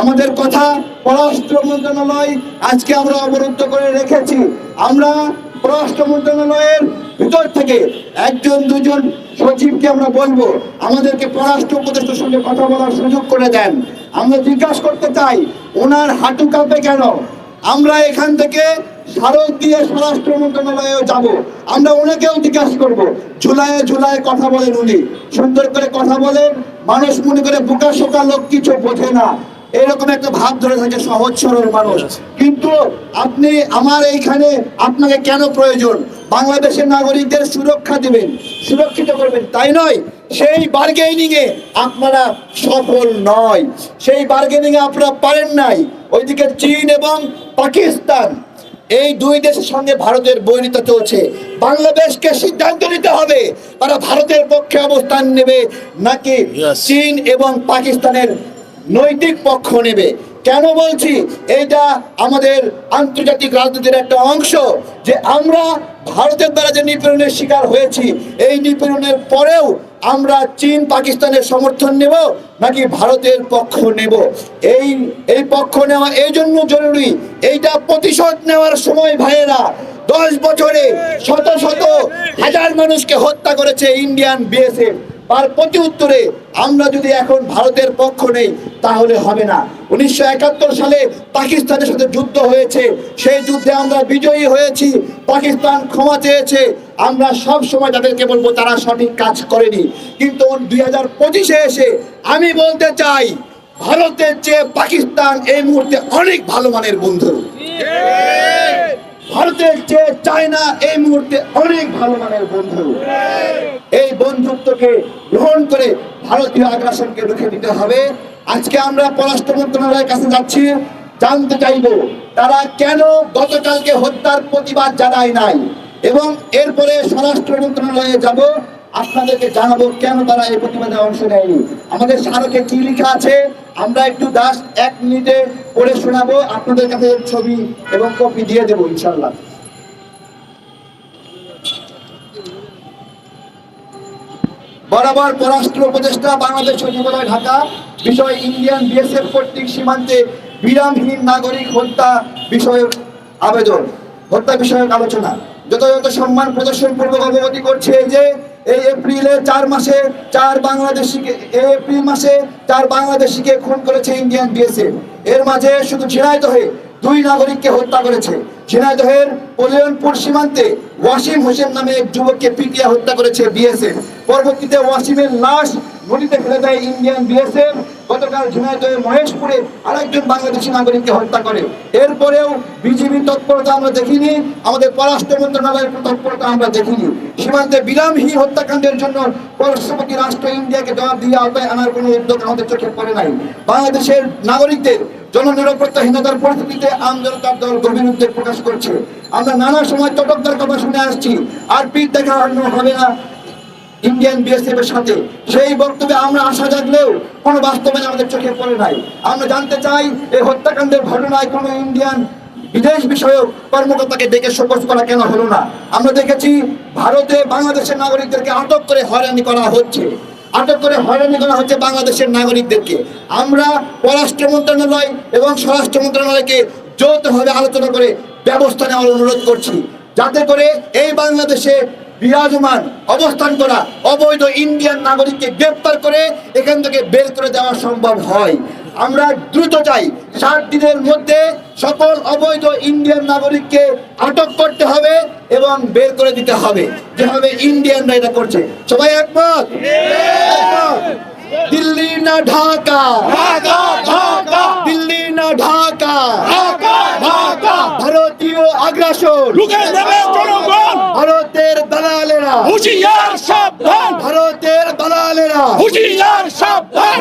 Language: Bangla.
আমাদের কথা পররাষ্ট্র মন্ত্রণালয় আজকে আমরা অবরুদ্ধ করে রেখেছি। আমরা পররাষ্ট্র মন্ত্রণালয়ের ভিতর থেকে একজন, দুজন সচিবকে আমরা বলব, আমাদেরকে পররাষ্ট্র উপদেষ্টার সঙ্গে কথা বলার সুযোগ করে দেন। আমরা জিজ্ঞাসা করতে চাই, ওনার হাঁটু কাঁপে কেন? আমরা এখান থেকে স্মারক দিয়ে স্বরাষ্ট্র মন্ত্রণালয়েও যাব। আমরা ওনাকেও জিজ্ঞাসা করব। জুলাইয়ে জুলাই কথা বলেন উনি। সুন্দর করে কথা বলেন। মানুষ মনে করে বুকা শোকা লোক কিছু বোঝে না। এরকম একটা ভাব ধরে থাকে সহজ সরল মানুষ। কিন্তু আপনি আমার এইখানে আপনাকে কেন প্রয়োজন? বাংলাদেশের নাগরিকদের সুরক্ষা দিবেন সুরক্ষিত করবেন তাই নয়। সেই বার্গেনিং এ আপনারা সফল নয়। সেই বার্গেনিং এ আপনারা পারেন নাই। ওইদিকে চীন এবং পাকিস্তান এই দুই দেশের সঙ্গে ভারতের বৈরিতা চলছে। বাংলাদেশকে সিদ্ধান্ত নিতে হবে তারা ভারতের পক্ষে অবস্থান নেবে নাকি চীন এবং পাকিস্তানের নৈতিক পক্ষ নেবে। কেন বলছি? এটা আমাদের আন্তর্জাতিক রাজনীতির একটা অংশ যে আমরা ভারতের দ্বারা যে নিপীড়নের শিকার হয়েছি, এই নিপীড়নের পরেও আমরা চীন, পাকিস্তানের সমর্থন নেব নাকি ভারতের পক্ষ নেব? এই এই পক্ষ নেওয়া এই জন্য জরুরি। এইটা প্রতিশোধ নেওয়ার সময় ভাইয়েরা, দশ বছরে শত শত হাজার মানুষকে হত্যা করেছে ইন্ডিয়ান বিএসএফ। তার প্রতি উত্তরে, আমরা যদি এখন ভারতের পক্ষ নেই, তাহলে হবে না। উনিশশো একাত্তর সালে পাকিস্তানের সাথে যুদ্ধ হয়েছে। সেই যুদ্ধে আমরা বিজয়ী হয়েছি। পাকিস্তান ক্ষমা চেয়েছে। আমরা সব সময় তাদেরকে বলব, তারা সঠিক কাজ করেনি। কিন্তু দুই হাজার পঁচিশে এসে আমি বলতে চাই, ভারতের চেয়ে পাকিস্তান এই মুহূর্তে অনেক ভালো মানের বন্ধু। ভারতের চেয়ে চায়না এই মুহূর্তে অনেক ভালো মানের বন্ধু। এই বন্ধুত্বকে গ্রহণ করে ভারতীয় আগ্রাসনকে রুখে দিতে হবে। আজকে আমরা পররাষ্ট্র মন্ত্রণালয়ের কাছে যাচ্ছি, জানতে চাইব তারা কেন গতকালকে হত্যার প্রতিবাদ জানায় নাই এবং এরপরে স্বরাষ্ট্র মন্ত্রণালয়ে যাব। আপনাদেরকে জানাব কেন তারা এই প্রতিবাদে অংশ নেয়নি। আমাদের স্মারকে কি লেখা আছে? আমরা একটু দাস এক মিনিটে পড়ে শোনাবো। আপনাদের কাছে ছবি এবং কপি দিয়ে দেবো ইনশাল্লাহ বরাবর পররাষ্ট্র উপদেষ্টা বাংলাদেশ সচিবালয়, ঢাকা। বিষয় ইন্ডিয়ান বিএসএফ কর্তৃক সীমান্তে বিরামহীন নাগরিক হত্যা বিষয়ক আবেদন, হত্যা বিষয়ক আলোচনা। যথাযথ সম্মান প্রদর্শন পূর্বক অবগতি করছে যে, এই এপ্রিলে চার মাসে চার বাংলাদেশিকে, এই এপ্রিল মাসে চার বাংলাদেশিকে খুন করেছে ইন্ডিয়ান বিএসএফ। এর মাঝে শুধু ঝিনাইদহে দুই নাগরিককে হত্যা করেছে। ঝিনাইদহের কল্যাণপুর সীমান্তে ওয়াসিম হোসেন নামে এক যুবককে পিটিয়ে হত্যা করেছে বিএসএফ। পরবর্তীতে ওয়াসিমের লাশ নদীতে ফেলে দেয় ইন্ডিয়ান বিএসএফ। গতকাল ঝিনাইদহের মহেশপুরে আরেকজন বাংলাদেশি নাগরিককে হত্যা করে। এরপরেও বিজিবি তৎপরতা আমরা দেখিনি, আমাদের পররাষ্ট্র মন্ত্রণালয়ের তৎপরতা আমরা দেখিনি। সীমান্তে বিরামহীন হত্যাকাণ্ডের জন্য পার্শ্ববর্তী রাষ্ট্র ইন্ডিয়াকে জবাব দিয়ে আওতায় আনার কোনো উদ্যোগ আমাদের চোখে পড়ে নাই। বাংলাদেশের নাগরিকদের জননিরাপত্তাহীনতার পরিস্থিতিতে আম জনতার দল গভীর উদ্বেগ প্রকাশ করছে। আমরা নানা সময় চটকদার কথা শুনে আসছি। আর পিঠ দেখা হবে না ইন্ডিয়ান বিএসএফ এর সাথে। সেই বক্তব্যে আমরা আশা জাগলেও কোনো বাস্তবায়ন আমাদের চোখে পড়ে নাই। আমরা জানতে চাই, এই হত্যাকাণ্ডের ঘটনায় কোনো ইন্ডিয়ান বিদেশ বিষয়ক কর্মকর্তাকে ডেকে শোকজ করা কেন হলো না? আমরা দেখেছি, ভারতে বাংলাদেশের নাগরিকদেরকে আটক করে হয়রানি করা হচ্ছে। আটক করে হয়রানি করা হচ্ছে বাংলাদেশের নাগরিকদেরকে। আমরা পররাষ্ট্র মন্ত্রণালয় এবং স্বরাষ্ট্র মন্ত্রণালয়কে যৌথভাবে আলোচনা করে ব্যবস্থা নেওয়ার অনুরোধ করছি। যাতে করে এই বাংলাদেশে বিরাজমান, অবস্থান করা অবৈধ ইন্ডিয়ান নাগরিককে গ্রেপ্তার করে এখান থেকে বের করে দেওয়া সম্ভব হয়। আমরা দ্রুত চাই ষাট দিনের মধ্যে সকল অবৈধ ইন্ডিয়ান নাগরিককে আটক করতে হবে এবং বের করে দিতে হবে। যেভাবে ইন্ডিয়ানরা এটা করছে। সবাই একমত? দিল্লি না ঢাকা? দিল্লি না ঢাকা? ভারতীয় আগ্রাসন? ভারতের দালালেরা? হুঁশিয়ার সাবধান। ভারতের দালালেরা? হুঁশিয়ার সাবধান।